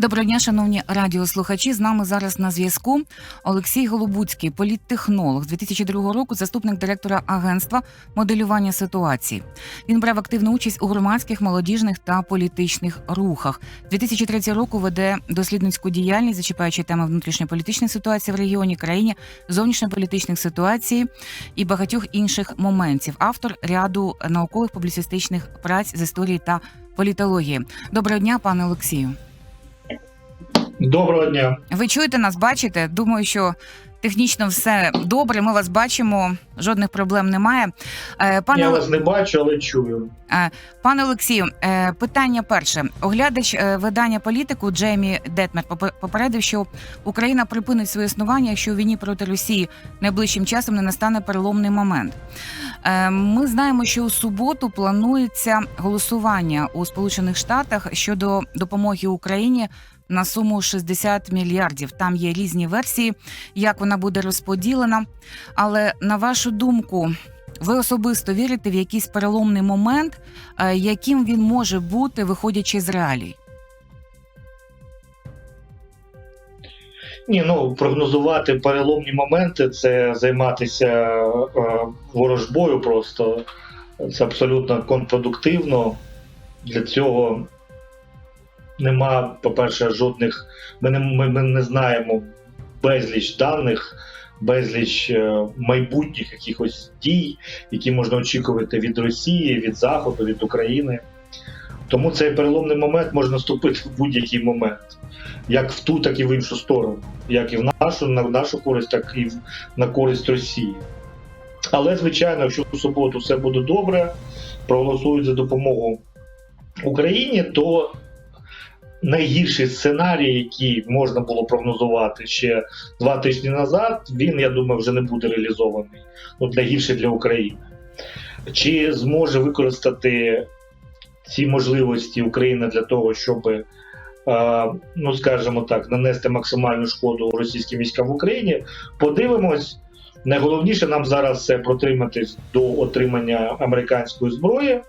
Доброго дня, шановні радіослухачі. З нами зараз на зв'язку Олексій Голубуцький, політтехнолог з 2002 року, заступник директора агентства моделювання ситуацій. Він брав активну участь у громадських, молодіжних та політичних рухах. 2003 року веде дослідницьку діяльність, зачіпаючи теми внутрішньополітичної ситуації в регіоні, країні, зовнішньополітичних ситуацій і багатьох інших моментів. Автор ряду наукових публіцистичних праць з історії та політології. Доброго дня, пане Олексію. Доброго дня. Ви чуєте нас, бачите? Думаю, що технічно все добре. Ми вас бачимо, жодних проблем немає. Е, Пане, Я вас не бачу, але чую. пане Олексію, е, питання перше. Оглядач е, видання політику Джеймі Детмер попе- попередив, що Україна припинить своє існування, якщо у війні проти Росії найближчим часом не настане переломний момент. Е, Ми знаємо, що у суботу планується голосування у Сполучених Штатах щодо допомоги Україні на суму 60 мільярдів. Там є різні версії, як вона буде розподілена. Але на вашу думку, ви особисто вірите в якийсь переломний момент, е, яким він може бути, виходячи з реалій? Ні, ну прогнозувати переломні моменти це займатися е, ворожбою просто. Це абсолютно контрпродуктивно. Для цього нема, по-перше, жодних. Ми не, ми, ми не знаємо безліч даних, безліч е, майбутніх якихось дій, які можна очікувати від Росії, від Заходу, від України. Тому цей переломний момент може наступити в будь-який момент. Як в ту, так і в іншу сторону. Як і в нашу, на нашу користь, так і в- на користь Росії. Але, звичайно, якщо в суботу все буде добре, проголосують за допомогу Україні, то найгірший сценарій, який можна було прогнозувати ще два тижні назад, він, я думаю, вже не буде реалізований. Ну, найгірший для України. Чи зможе використати ці можливості Україна для того, щоб, е, ну скажімо так, нанести максимальну шкоду російським військам в Україні? Подивимось. Найголовніше нам зараз це протриматись до отримання американської зброї,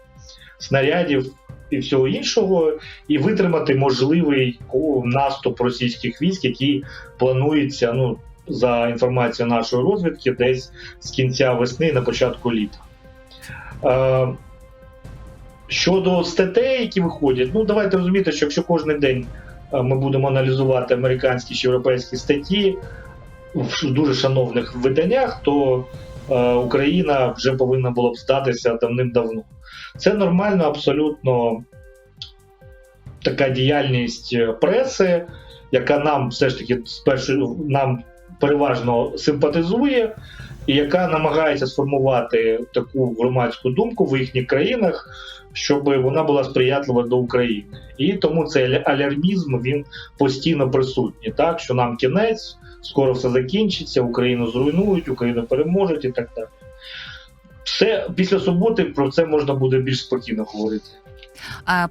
снарядів і всього іншого, і витримати можливий наступ російських військ, який планується, ну за інформацією нашої розвідки, десь з кінця весни на початку літа. Е, Щодо статей, які виходять, ну давайте розуміти, що якщо кожен день е, ми будемо аналізувати американські чи європейські статті в дуже шановних виданнях, то Україна вже повинна була б здатися давним-давно. Це нормально, абсолютно така діяльність е, преси, яка нам все ж таки спершу нам переважно симпатизує, і яка намагається сформувати таку громадську думку в їхніх країнах, щоб вона була сприятлива до України. І тому цей аля- алярмізм він постійно присутній, так що нам кінець, скоро все закінчиться, Україну зруйнують, Україну переможуть і так далі. Все після суботи про це можна буде більш спокійно говорити.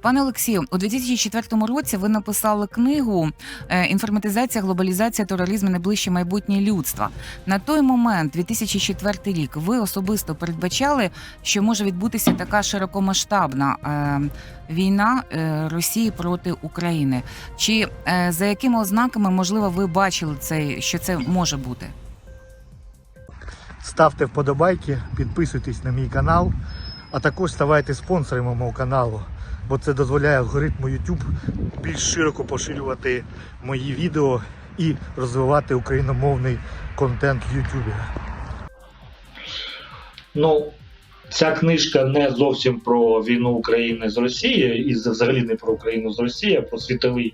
Пане Олексію, у 2004 році ви написали книгу е, Інформатизація, глобалізація, тероризм і найближче майбутнє людства. На той момент, 2004 рік, ви особисто передбачали, що може відбутися така широкомасштабна е, війна е, Росії проти України. Чи за якими ознаками можливо ви бачили цей, що це може бути? Ставте вподобайки, підписуйтесь на мій канал, а також ставайте спонсорами мого каналу, бо це дозволяє алгоритму YouTube більш широко поширювати мої відео і розвивати україномовний контент в YouTube. Ну, ця книжка не зовсім про війну України з Росією, і взагалі не про Україну з Росією, а про світові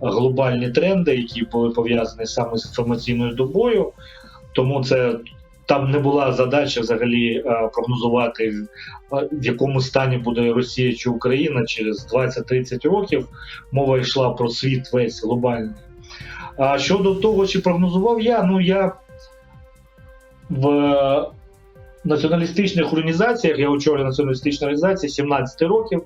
глобальні тренди, які були пов'язані саме з інформаційною добою. Тому це там не була задача взагалі е, прогнозувати, е, в якому стані буде Росія чи Україна через 20-30 років. Мова йшла про світ весь глобальний. А щодо того, чи прогнозував я, ну я в націоналістичних організаціях, я очолюю націоналістичну організацію 17 років.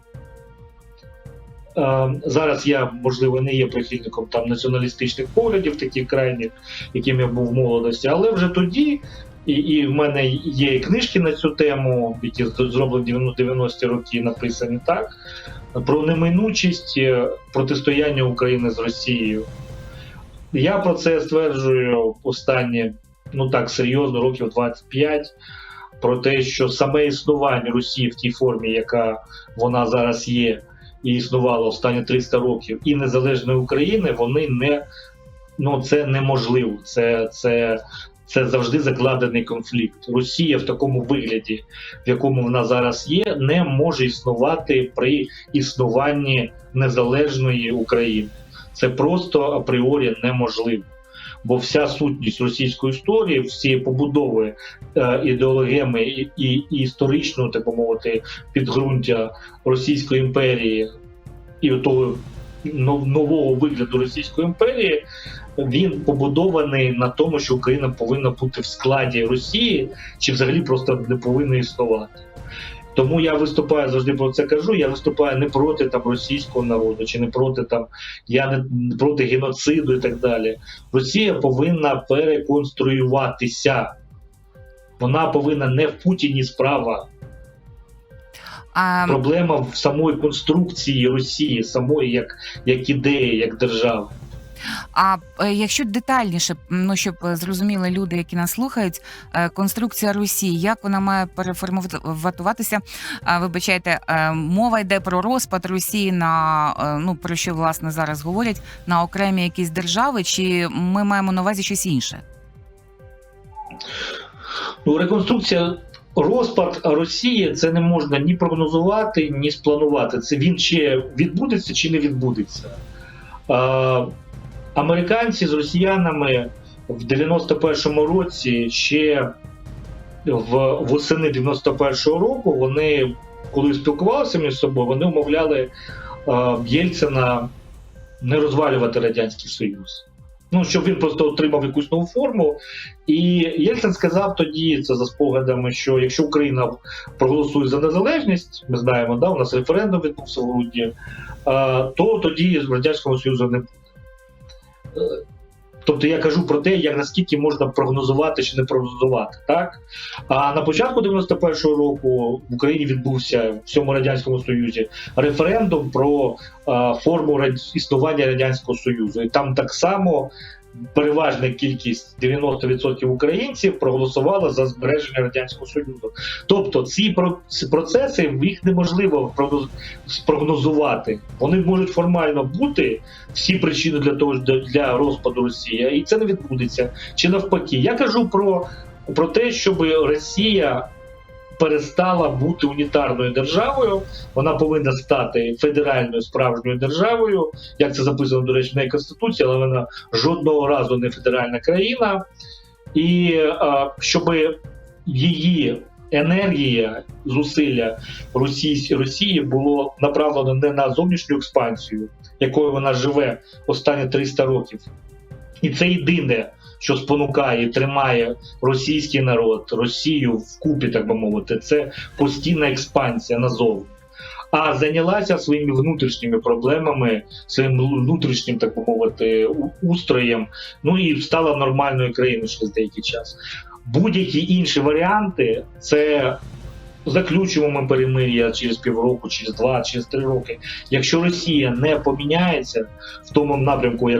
Е, Зараз я, можливо, не є прихильником там націоналістичних поглядів, таких крайніх, яким я був в молодості, але вже тоді І, і в мене є книжки на цю тему, які зроблені в 90-ті роки, написані так, про неминучість е, протистояння України з Росією. Я про це стверджую останні, ну так, серйозно, років 25, про те, що саме існування Росії в тій формі, яка вона зараз є, і існувала останні 300 років, і незалежної України, вони не ну це неможливо. Це, це, це завжди закладений конфлікт. Росія в такому вигляді, в якому вона зараз є, не може існувати при існуванні незалежної України. Це просто апріорі неможливо. Бо вся сутність російської історії, всі побудови е, ідеологеми і, і, і історичного, так мовити, підґрунтя Російської імперії і того нов- нового вигляду Російської імперії, він побудований на тому, що Україна повинна бути в складі Росії, чи взагалі просто не повинна існувати. Тому я виступаю завжди про це кажу. Я виступаю не проти там російського народу, чи не проти там я не проти геноциду і так далі. Росія повинна переконструюватися. Вона повинна не в Путіні справа. А, Проблема в самої конструкції Росії, самої як, як ідеї, як держави. А е, якщо детальніше, ну щоб е, зрозуміли люди, які нас слухають, е, конструкція Росії, як вона має переформатуватися? Вибачайте, мова йде про розпад Росії на ну про що власне зараз говорять на окремі якісь держави, чи ми маємо на увазі щось інше? Ну, реконструкція, розпад Росії це не можна ні прогнозувати, ні спланувати. Це він ще відбудеться чи не відбудеться. Американці з росіянами в 91-му році ще в восени 91-го року вони, коли спілкувалися між собою, вони умовляли а, Єльцина не розвалювати Радянський Союз. Ну, щоб він просто отримав якусь нову форму. І Єльцин сказав тоді, це за спогадами, що якщо Україна проголосує за незалежність, ми знаємо, да, у нас референдум відбувся в грудні, а, то тоді Радянського Союзу не буде. Тобто я кажу про те, як наскільки можна прогнозувати чи не прогнозувати. Так? А на початку 91-го року в Україні відбувся в всьому Радянському Союзі референдум про а, форму існування Радянського Союзу. І там так само переважна кількість 90% українців проголосувала за збереження Радянського Союзу. Тобто ці процеси їх неможливо прогноз- спрогнозувати. Вони можуть формально бути всі причини для того для розпаду Росії, і це не відбудеться. Чи навпаки, я кажу про, про те, щоб Росія перестала бути унітарною державою, вона повинна стати федеральною справжньою державою, як це записано, до речі, не Конституції, але вона жодного разу не федеральна країна. І щоб її енергія, зусилля Росії, Росії було направлено не на зовнішню експансію, якою вона живе останні 300 років. І це єдине, що спонукає тримає російський народ, Росію вкупі, так би мовити, це постійна експансія назовні. А зайнялася своїми внутрішніми проблемами, своїм внутрішнім, так би мовити, устроєм, ну і стала нормальною країною через деякий час. Будь-які інші варіанти це заключимо ми перемир'я через півроку, через два, через три роки. Якщо Росія не поміняється в тому напрямку,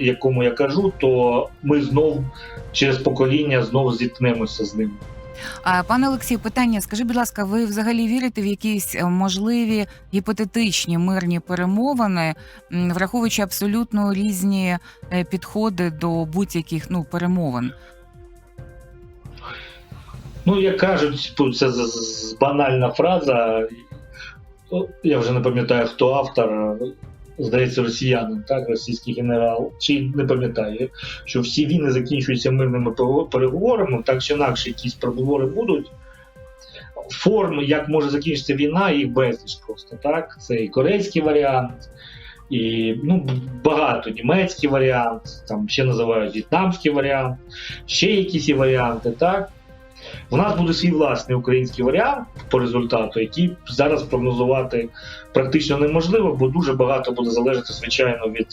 якому я кажу, то ми знов через покоління знову зіткнемося з ним. А, Пане Олексію, питання: скажіть, будь ласка, ви взагалі вірите в якісь е, можливі гіпотетичні мирні перемовини, враховуючи абсолютно різні е, підходи до будь-яких ну перемовин? Ну, як кажуть, це з- з- банальна фраза. Я вже не пам'ятаю, хто автор. Здається, росіянин, так, російський генерал, чи не пам'ятаю, що всі війни закінчуються мирними переговорами, так чи інакше якісь переговори будуть. Форм, як може закінчитися війна, їх безліч просто. Так? Це і корейський варіант, і ну, багато німецький варіант, там ще називають в'єтнамський варіант, ще якісь є варіанти, так? У нас буде свій власний український варіант по результату, який зараз прогнозувати практично неможливо, бо дуже багато буде залежати, звичайно, від,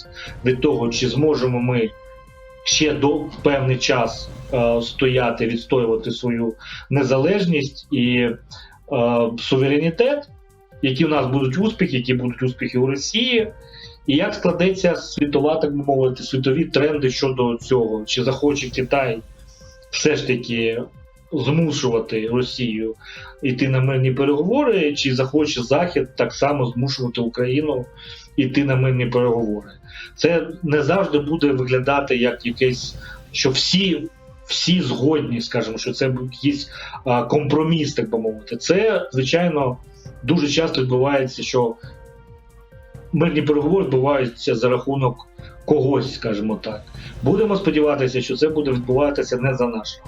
від того, чи зможемо ми ще до певний час е, стояти, відстоювати свою незалежність і е, суверенітет, які в нас будуть успіхи, які будуть успіхи у Росії, і як складеться світова, так би мовити, світові тренди щодо цього, чи захоче Китай все ж таки змушувати Росію йти на мирні переговори, чи захоче Захід так само змушувати Україну йти на мирні переговори. Це не завжди буде виглядати як якесь, що всі. Всі згодні, скажімо, що це якийсь компроміс, так би мовити. Це, звичайно, дуже часто відбувається, що мирні переговори відбуваються за рахунок когось, скажімо так. Будемо сподіватися, що це буде відбуватися не за наш.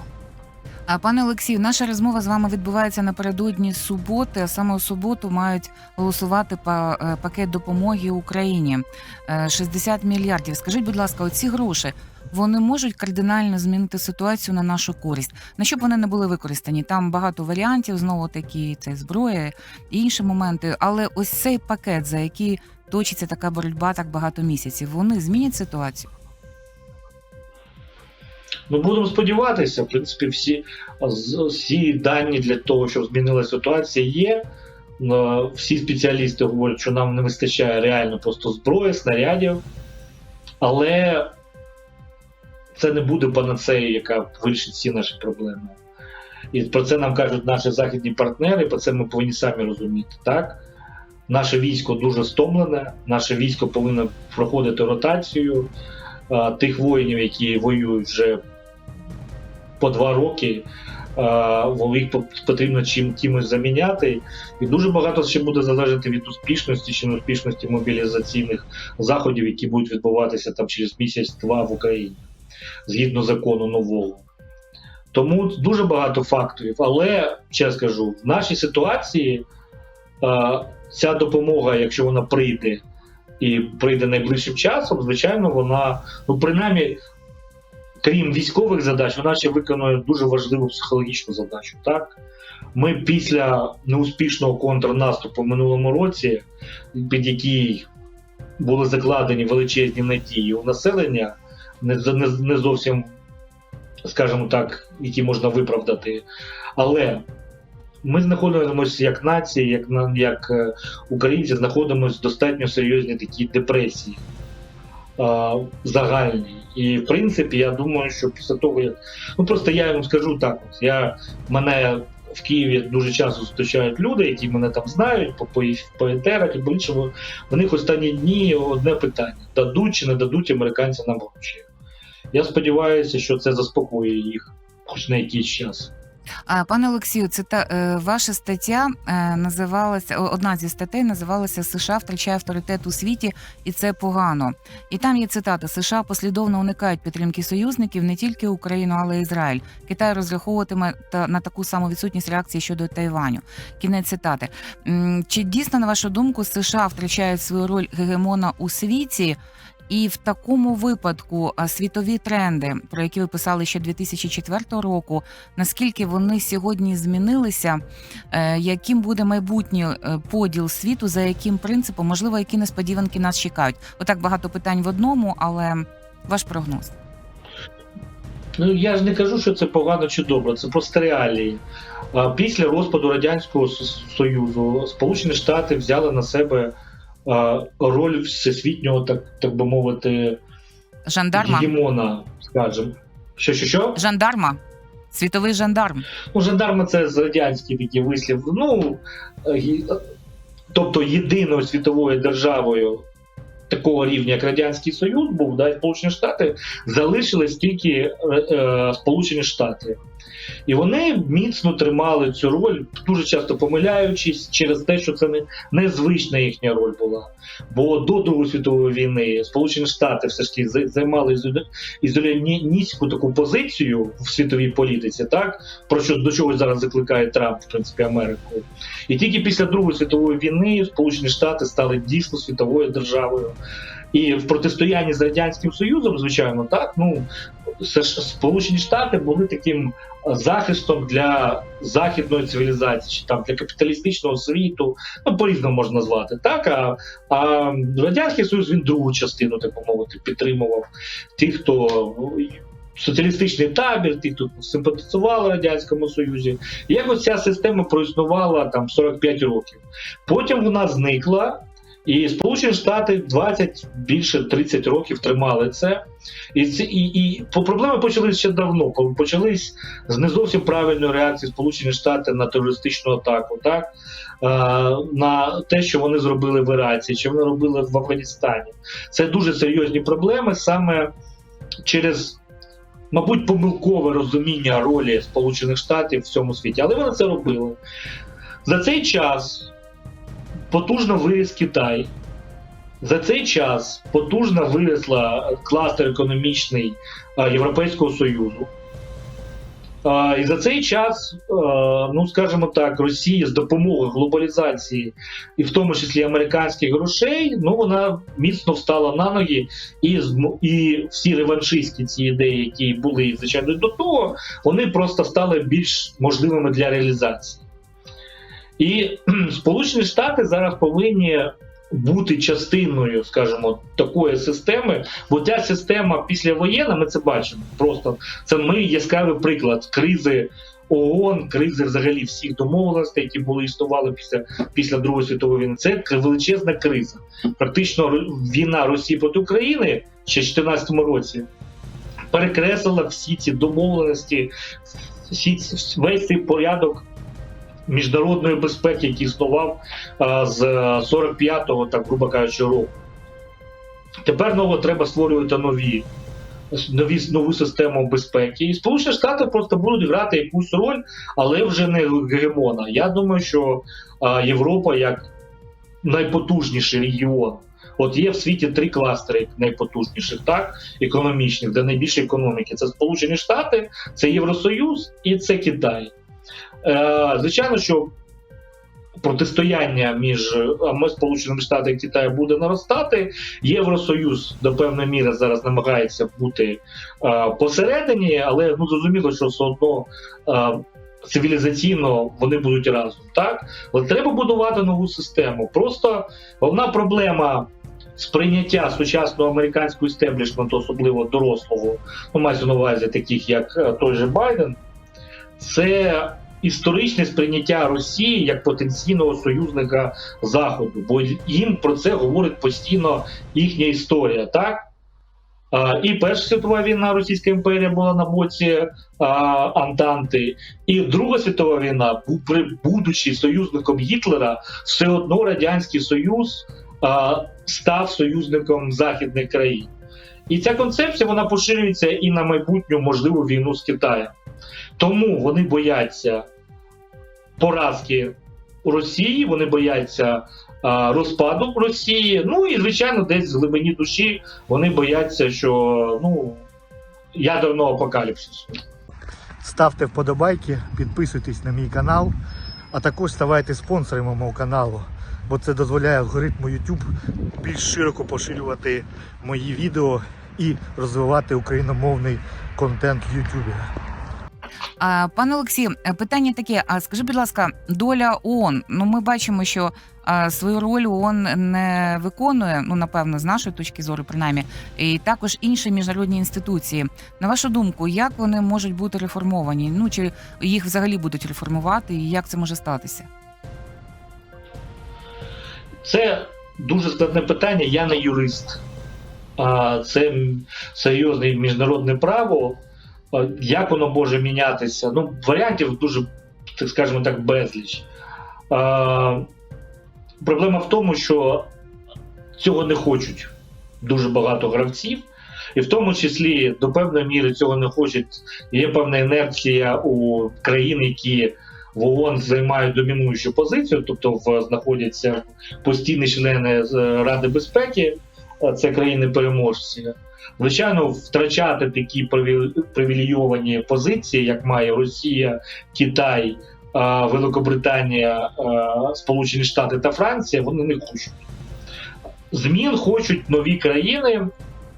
А пане Олексію, наша розмова з вами відбувається напередодні суботи. А саме у суботу мають голосувати е, пакет допомоги Україні Е, 60 мільярдів. Скажіть, будь ласка, оці гроші вони можуть кардинально змінити ситуацію на нашу користь. На що б вони не були використані? Там багато варіантів, знову такі це зброя і інші моменти. Але ось цей пакет, за який точиться така боротьба так багато місяців, вони змінять ситуацію. Ну, будемо сподіватися, в принципі, всі, всі дані для того, щоб змінилася ситуація, є. Е, Всі спеціалісти говорять, що нам не вистачає реально просто зброї, снарядів, але це не буде панацеєю, яка вирішить всі наші проблеми. І про це нам кажуть наші західні партнери, про це ми повинні самі розуміти. Так? Наше військо дуже стомлене, наше військо повинно проходити ротацію а, тих воїнів, які воюють вже по два роки. Їх по- потрібно чим кимось заміняти, і дуже багато ще буде залежати від успішності чи неуспішності мобілізаційних заходів, які будуть відбуватися там через місяць-два в Україні згідно закону нового. Тому дуже багато факторів. Але ще скажу, в нашій ситуації ця допомога, якщо вона прийде і прийде найближчим часом, звичайно, вона, ну принаймні, крім військових задач, вона ще виконує дуже важливу психологічну задачу. Так? Ми після неуспішного контрнаступу в минулому році, під який були закладені величезні надії у населення, не, не, не зовсім, скажімо так, які можна виправдати. Але ми знаходимося як нація, як, як е, українці, знаходимося в достатньо серйозній такій депресії загальній. І в принципі, я думаю, що після того, як ну просто я вам скажу так: я мене в Києві дуже часто зустрічають люди, які мене там знають по, по, по і по іншому. Них останні дні одне питання: дадуть чи не дадуть американці нам гроші. Я сподіваюся, що це заспокоює їх хоч на якийсь час. Пане Олексію, це та е, ваша стаття е, називалася одна зі статей називалася США втрачає авторитет у світі, і це погано. І там є цитата: США послідовно уникають підтримки союзників не тільки Україну, але й Ізраїль. Китай розраховуватиме та на таку саму відсутність реакції щодо Тайваню. Кінець цитати. Чи дійсно, на вашу думку, США втрачають свою роль гегемона у світі? І в такому випадку світові тренди, про які ви писали ще 2004 року, наскільки вони сьогодні змінилися, е, яким буде майбутній е, поділ світу, за яким принципом, можливо, які несподіванки нас чекають? Отак багато питань в одному, але ваш прогноз. Ну я ж не кажу, що це погано чи добре, це просто реалії. Після розпаду Радянського Союзу Сполучені Штати взяли на себе роль всесвітнього, так, так би мовити, Жандарма, гегемона, скажімо. Що, що, що? жандарма, світовий жандарм. Ну, жандарма це з радянський такий вислів. Ну, е, тобто єдиною світовою державою такого рівня, як Радянський Союз був, да, і Сполучені Штати, залишились тільки е, е, Сполучені Штати. І вони міцно тримали цю роль, дуже часто помиляючись через те, що це не незвична їхня роль була. Бо до Другої світової війни Сполучені Штати все ж таки займали ізоляністську таку позицію в світовій політиці, так про що до чого зараз закликає Трамп, в принципі, Америку. І тільки після Другої світової війни Сполучені Штати стали дійсно світовою державою. І в протистоянні з радянським союзом, звичайно, так ну Сполучені Штати були таким захистом для західної цивілізації, чи там для капіталістичного світу, ну по-різному можна назвати. Так, а, а радянський союз він другу частину, так мовити, підтримував тих, хто ну, соціалістичний табір, тих, хто симпатизували радянському союзі. Якось ця система проіснувала там 45 років. Потім вона зникла. І Сполучені Штати 20 більше 30 років тримали це. І, ці- і, і проблеми почалися ще давно. Почались з не зовсім правильної реакції Сполучені Штати на терористичну атаку, так е, на те, що вони зробили в Іраці, що вони робили в Афганістані. Це дуже серйозні проблеми саме через. Мабуть, помилкове розуміння ролі Сполучених Штатів в цьому світі, але вони це робили. За цей час потужно виріс Китай. За цей час потужно виросла кластер економічний Європейського Союзу. І за цей час, ну скажімо так, Росія з допомогою глобалізації, і в тому числі американських грошей, ну вона міцно встала на ноги, і і всі реваншистські ці ідеї, які були звичайно до того, вони просто стали більш можливими для реалізації. І Сполучені Штати зараз повинні бути частиною, скажімо, такої системи, бо ця система післявоєнна, ми це бачимо. Просто це ми яскравий приклад кризи ООН, кризи взагалі всіх домовленостей, які були існували після, після Другої світової війни. Це величезна криза. Практично війна Росії проти України ще в 2014 році перекреслила всі ці домовленості, всі весь цей порядок міжнародної безпеки, який існував з 45-го, так грубо кажучи, року. Тепер ново треба створювати нові. Нові нову систему безпеки, і Сполучені Штати просто будуть грати якусь роль, але вже не гегемона. Я думаю, що Європа як найпотужніший регіон. От є в світі три кластери найпотужніших, так економічних, де найбільше економіки. Це Сполучені Штати, це Євросоюз і це Китай. Е, звичайно, що протистояння між е, Сполученими Штатами і Китаєм буде наростати. Євросоюз до певної міри зараз намагається бути е, посередині, але ну зрозуміло, що все одно. Цивілізаційно вони будуть разом, так але треба будувати нову систему. Просто головна проблема сприйняття сучасного американського істеблішменту, особливо дорослого, ну мається на увазі таких, як той же Байден, це історичне сприйняття Росії як потенційного союзника Заходу, бо їм про це говорить постійно їхня історія, так? І Перша світова війна Російська імперія була на боці а, Антанти, і Друга світова війна, будучи союзником Гітлера, все одно Радянський Союз а, став союзником західних країн. І ця концепція вона поширюється і на майбутню можливу війну з Китаєм. Тому вони бояться поразки у Росії, вони бояться а, розпаду Росії. Ну і звичайно, десь в глибині душі вони бояться, що ну ядерного апокаліпсису. Ставте вподобайки, підписуйтесь на мій канал, а також ставайте спонсорами мого каналу, бо це дозволяє алгоритму YouTube більш широко поширювати мої відео і розвивати україномовний контент в YouTube. Пане Олексію, е, питання таке: а скажи, будь ласка, доля ООН. Ну, ми бачимо, що свою роль ООН не виконує, ну напевно, з нашої точки зору, принаймні, і також інші міжнародні інституції. На вашу думку, як вони можуть бути реформовані? Ну чи їх взагалі будуть реформувати, і як це може статися? Це дуже складне питання. Я не юрист. А це серйозне міжнародне право. А Як воно може мінятися? Ну, варіантів дуже, так скажемо так, безліч. А, Проблема в тому, що цього не хочуть дуже багато гравців, і в тому числі до певної міри цього не хочуть. Є певна інерція у країн, які в ООН займають домінуючу позицію, тобто в, знаходяться постійні члени е, Ради безпеки, е, це країни-переможці. Звичайно, втрачати такі приві- привілейовані позиції, як має Росія, Китай, е, Великобританія, е, Сполучені Штати та Франція, вони не хочуть. змін хочуть нові країни,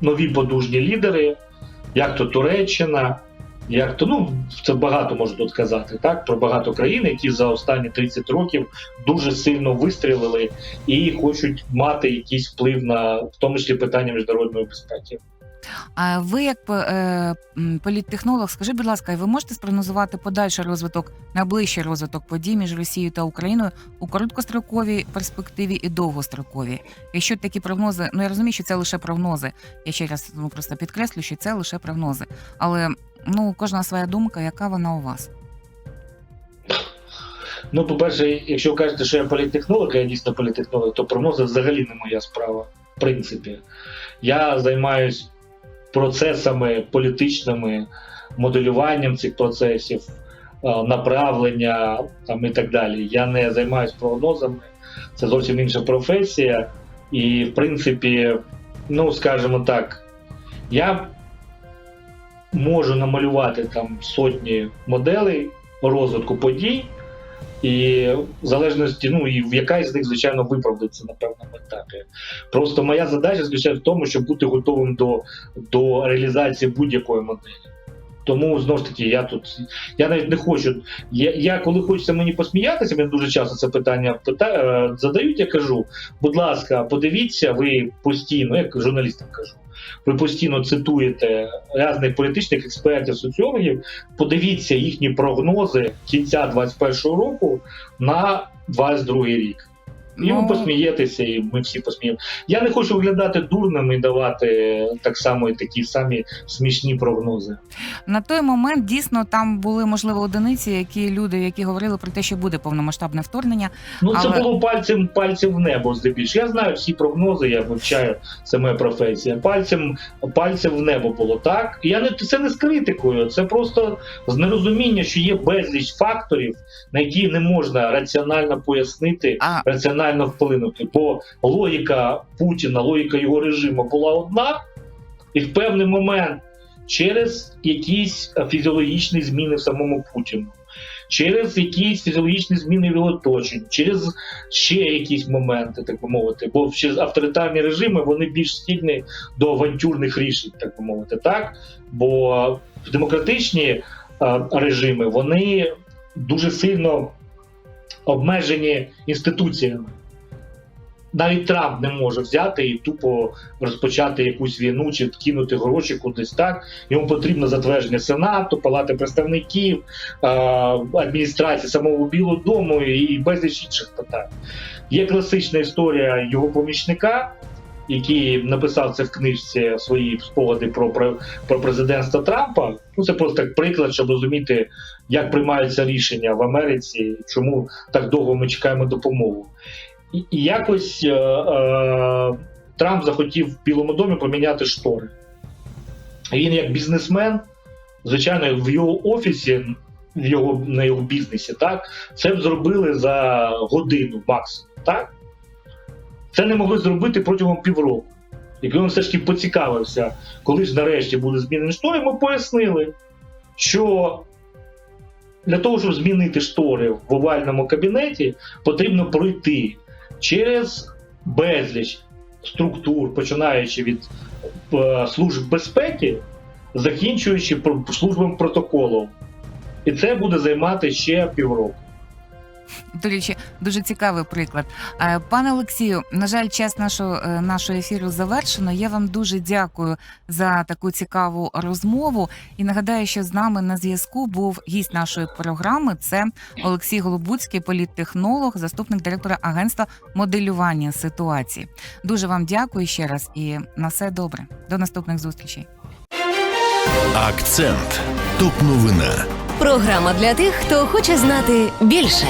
нові потужні лідери, як то Туреччина, як то ну це багато можу тут сказати, так про багато країн, які за останні 30 років дуже сильно вистрілили і хочуть мати якийсь вплив на в тому числі питання міжнародної безпеки. А ви, як е, політтехнолог, скажіть, будь ласка, ви можете спрогнозувати подальший розвиток, найближчий розвиток подій між Росією та Україною у короткостроковій перспективі і довгостроковій? Якщо такі прогнози, ну я розумію, що це лише прогнози. Я ще раз ну, просто підкреслю, що це лише прогнози. Але ну кожна своя думка, яка вона у вас? Ну, по-перше, якщо кажете, що я політтехнолог, я дійсно політтехнолог, то прогнози взагалі не моя справа, в принципі. Я займаюся процесами політичними, моделюванням цих процесів, е, направлення там, і так далі. Я не займаюся прогнозами, це зовсім інша професія. І, в принципі, ну, скажімо так, я можу намалювати там сотні моделей розвитку подій. І в залежності, ну і яка із них, звичайно, виправдається на певному етапі. Просто моя задача заключається в тому, щоб бути готовим до, до реалізації будь-якої моделі. Тому знову ж таки, я тут я навіть не хочу. Я, я коли хочеться мені посміятися, мені дуже часто це питання пита, е, задають. Я кажу, будь ласка, подивіться, ви постійно, як журналістам кажу, ви постійно цитуєте різних політичних експертів, соціологів. Подивіться їхні прогнози кінця 21-го року на 22-й рік. І ви Ну, посмієтеся, і ми всі посміємо. Я не хочу виглядати дурним і давати так само і такі самі смішні прогнози. На той момент дійсно там були можливо одиниці, які люди, які говорили про те, що буде повномасштабне вторгнення. Ну це Але- було пальцем пальцем в небо здебільшого. Я знаю всі прогнози, я вивчаю це моя професія. Пальцем пальцем в небо було так. Я не це не з критикою, це просто з нерозуміння, що є безліч факторів, на які не можна раціонально пояснити, А раціонально вплинути. Бо логіка Путіна, логіка його режиму була одна, і в певний момент через якісь фізіологічні зміни в самому Путіну, через якісь фізіологічні зміни в його оточенні, через ще якісь моменти, так би мовити, бо ще авторитарні режими вони більш схильні до авантюрних рішень, так би мовити, так бо демократичні е, режими вони дуже сильно обмежені інституціями. Навіть Трамп не може взяти і тупо розпочати якусь війну чи кинути гроші кудись так. Йому потрібно затвердження Сенату, Палати представників, е, адміністрації самого Білого Дому і і безліч інших питань. Є класична історія його помічника, який написав це в книжці свої спогади про, про, президентство Трампа. Ну це просто так приклад, щоб розуміти, як приймаються рішення в Америці, чому так довго ми чекаємо допомогу. І, і якось е, е, Трамп захотів в Білому домі поміняти штори. Він як бізнесмен, звичайно, в його офісі, в його, на його бізнесі, так, це б зробили за годину максимум. Так? Це не могли зробити протягом півроку. Якби він все ж таки поцікавився, коли ж нарешті буде змінені штори, ми пояснили, що для того, щоб змінити штори в овальному кабінеті, потрібно пройти через безліч структур, починаючи від е, служб безпеки, закінчуючи службами протоколу. І це буде займати ще півроку. До речі, дуже цікавий приклад. Е, Пане Олексію, на жаль, час нашого е, нашого ефіру завершено. Я вам дуже дякую за таку цікаву розмову. І нагадаю, що з нами на зв'язку був гість нашої програми. Це Олексій Голобуцький, політтехнолог, заступник директора агентства моделювання ситуації. Дуже вам дякую ще раз і на все добре. До наступних зустрічей. Акцент. Топ новина. Програма для тих, хто хоче знати більше.